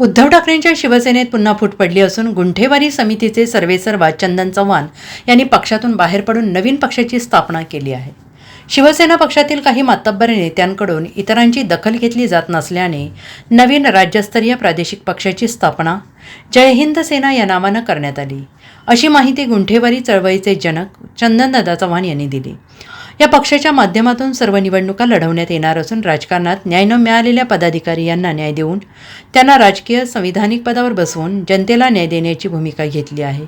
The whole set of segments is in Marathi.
उद्धव ठाकरेंच्या शिवसेनेत पुन्हा फूट पडली असून गुंठेवारी समितीचे सर्वेसर्वा चंदन चव्हाण यांनी पक्षातून बाहेर पडून नवीन पक्षाची स्थापना केली आहे. शिवसेना पक्षातील काही मातब्बर नेत्यांकडून इतरांची दखल घेतली जात नसल्याने नवीन राज्यस्तरीय प्रादेशिक पक्षाची स्थापना जय हिंद सेना या नावानं करण्यात आली. अशी माहिती गुंठेवारी चळवळीचे जनक चंदनदादा चव्हाण यांनी दिली. या पक्षाच्या माध्यमातून सर्व निवडणुका लढवण्यात येणार असून राजकारणात न्याय न मिळालेल्या पदाधिकारी यांना न्याय देऊन त्यांना राजकीय संविधानिक पदावर बसवून जनतेला न्याय देण्याची भूमिका घेतली आहे.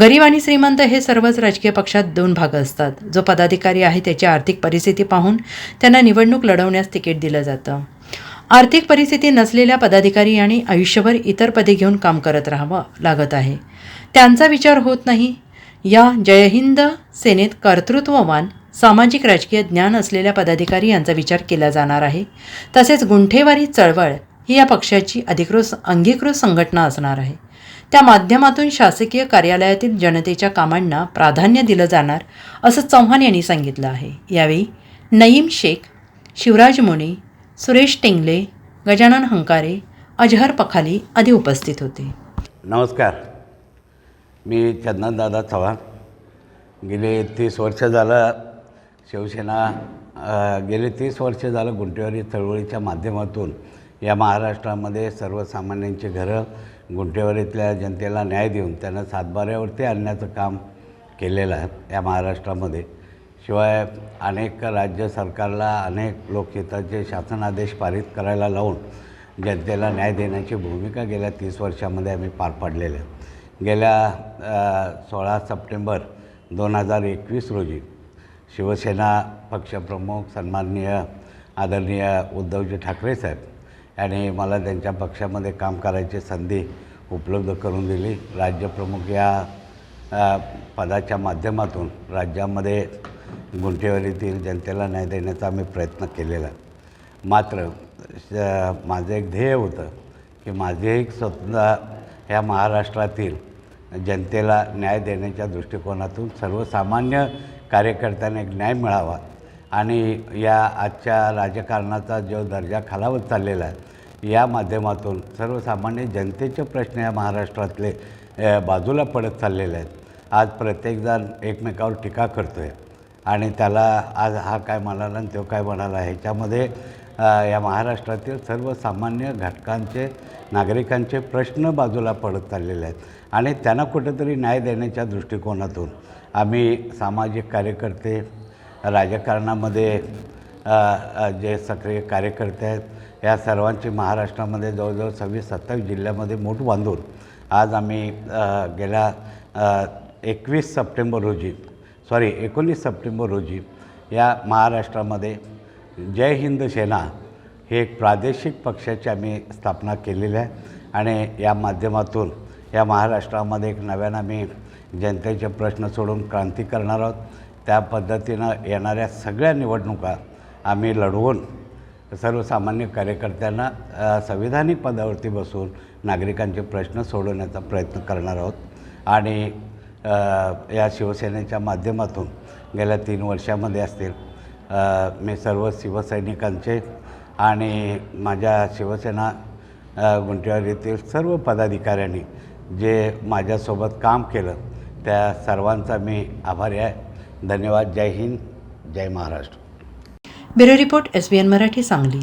गरीब आणि श्रीमंत हे सर्वच राजकीय पक्षात दोन भाग असतात. जो पदाधिकारी आहे त्याची आर्थिक परिस्थिती पाहून त्यांना निवडणूक लढवण्यास तिकीट दिलं जातं. आर्थिक परिस्थिती नसलेल्या पदाधिकारी आणि आयुष्यभर इतर पदे घेऊन काम करत राहावं लागत आहे. त्यांचा विचार होत नाही. या जय हिंद सेनेत कर्तृत्ववान सामाजिक राजकीय ज्ञान असलेल्या पदाधिकारी यांचा विचार केला जाणार आहे. तसेच गुंठेवारी चळवळ ही या पक्षाची अधिकृत अंगीकृत संघटना असणार आहे. त्या माध्यमातून शासकीय कार्यालयातील जनतेच्या कामांना प्राधान्य दिलं जाणार असं चव्हाण यांनी सांगितलं आहे. यावेळी नईम शेख शिवराज मोने सुरेश टेंगले गजानन हंकारे अजहर पखाली आदी उपस्थित होते. नमस्कार. मी चंदनदादा चव्हाण. गेले तीस वर्ष झालं शिवसेना गेले तीस वर्ष झालं गुंटेवारी चळवळीच्या माध्यमातून या महाराष्ट्रामध्ये सर्वसामान्यांची घरं गुंटेवारीतल्या जनतेला न्याय देऊन त्यांना सातबाऱ्यावरती आणण्याचं काम केलेलं आहे या महाराष्ट्रामध्ये. शिवाय अनेक राज्य सरकारला अनेक लोकहिताचे शासनादेश पारित करायला लावून जनतेला न्याय देण्याची भूमिका गेल्या तीस वर्षामध्ये आम्ही पार पाडलेल्या गेल्या सोळा सप्टेंबर दोन हजार एकवीस रोजी शिवसेना पक्षप्रमुख सन्माननीय आदरणीय उद्धवजी ठाकरे साहेब यांनी मला त्यांच्या पक्षामध्ये काम करायची संधी उपलब्ध करून दिली. राज्यप्रमुख या पदाच्या माध्यमातून राज्यामध्ये गुंठेवारीतील जनतेला न्याय देण्याचा आम्ही प्रयत्न केलेला. मात्र श- माझं एक ध्येय होतं की माझे एक स्वतः ह्या महाराष्ट्रातील जनतेला न्याय देण्याच्या दृष्टिकोनातून सर्वसामान्य कार्यकर्त्यांना एक न्याय मिळावा. आणि या आजच्या राजकारणाचा जो दर्जा खालावत चाललेला आहे या माध्यमातून सर्वसामान्य जनतेचे प्रश्न या महाराष्ट्रातले बाजूला पडत चाललेले आहेत. आज प्रत्येकजण एकमेकावर टीका करतो आहे आणि त्याला आज हा काय म्हणाला आणि तो काय म्हणाला ह्याच्यामध्ये या महाराष्ट्रातील सर्वसामान्य घटकांचे नागरिकांचे प्रश्न बाजूला पडत चाललेले आहेत. आणि त्यांना कुठेतरी न्याय देण्याच्या दृष्टिकोनातून आम्ही सामाजिक कार्यकर्ते राजकारणामध्ये जे सक्रिय कार्यकर्ते आहेत या सर्वांची महाराष्ट्रामध्ये जवळजवळ सव्वीस सत्तावीस जिल्ह्यामध्ये मोठ बांधून आज आम्ही गेल्या एकवीस सप्टेंबर रोजी सॉरी एकोणीस सप्टेंबर रोजी या महाराष्ट्रामध्ये जय हिंद सेना हे एक प्रादेशिक पक्षाची आम्ही स्थापना केलेली आहे. आणि या माध्यमातून या महाराष्ट्रामध्ये एक नव्यानं आम्ही जनतेचे प्रश्न सोडून क्रांती करणार आहोत. त्या पद्धतीनं येणाऱ्या सगळ्या निवडणुका आम्ही लढवून सर्वसामान्य कार्यकर्त्यांना संविधानिक पदावरती बसून नागरिकांचे प्रश्न सोडवण्याचा प्रयत्न करणार आहोत. आणि या शिवसेनेच्या माध्यमातून गेल्या तीन वर्षामध्ये असतील मी सर्व शिवसैनिकांचे आणि माझ्या शिवसेना अ, येथील सर्व पदाधिकाऱ्यांनी जे माझ्यासोबत काम केलं त्या सर्वांचा मी आभारी आहे. धन्यवाद. जय हिंद. जय Maharashtra. Bureau report S B N Marathi Sangli.